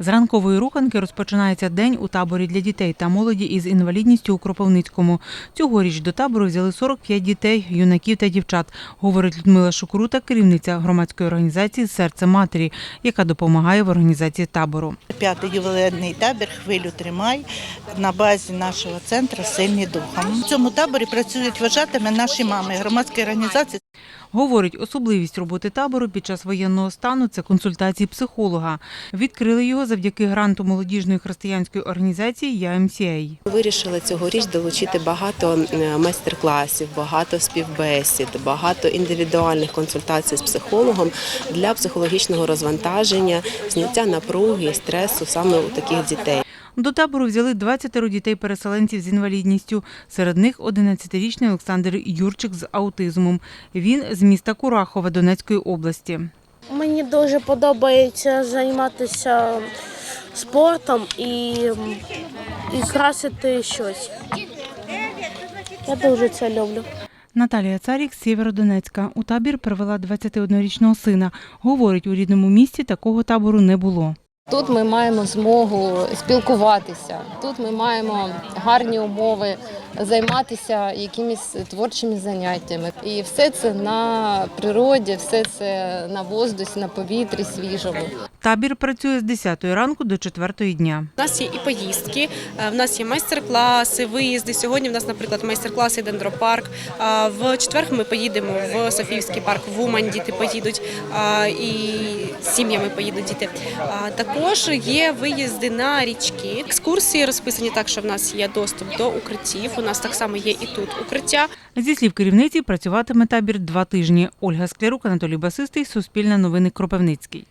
З ранкової руханки розпочинається день у таборі для дітей та молоді із інвалідністю у Кропивницькому. Цьогоріч до табору взяли 45 дітей, юнаків та дівчат, говорить Людмила Шукрута, керівниця громадської організації Серце матері, яка допомагає в організації табору. П'ятий ювілейний табір Хвилю тримай на базі нашого центру Сильні духом. В цьому таборі працюють вважатими наші мами громадської організації. Говорить, особливість роботи табору під час воєнного стану це консультації психолога. Відкрили його завдяки гранту молодіжної християнської організації ЯМСІА. Вирішили цьогоріч долучити багато е, майстер-класів, багато співбесід, багато індивідуальних консультацій з психологом для психологічного розвантаження, зняття напруги стресу саме у таких дітей. До табору взяли 20 дітей-переселенців з інвалідністю. Серед них 11-річний Олександр Юрчик з аутизмом. Він з міста Курахова Донецької області. Мені дуже подобається займатися спортом і, і красити щось. Я дуже це люблю. Наталія Царік з Сєвєродонецька. У табір привела 21-річного сина. Говорить, у рідному місті такого табору не було. Тут ми маємо змогу спілкуватися. Тут ми маємо гарні умови займатися якимись творчими заняттями. І все це на природі, все це на воздусі, на повітрі свіжому. Табір працює з 10 ранку до 4 дня. У нас є і поїздки, е, в нас є майстер-класи, виїзди. Сьогодні в нас, наприклад, майстер-класи дендропарк. В четвер ми поїдемо в Софіївський парк, в Умань діти поїдуть і з сім'ями поїдуть діти. А Також є виїзди на річки. Екскурсії розписані так, що в нас є доступ до укриттів. У нас так само є і тут укриття. Зі слів керівниці, працюватиме табір два тижні. Ольга Склярук, Анатолій Басистий, Суспільне новини Кропивницький.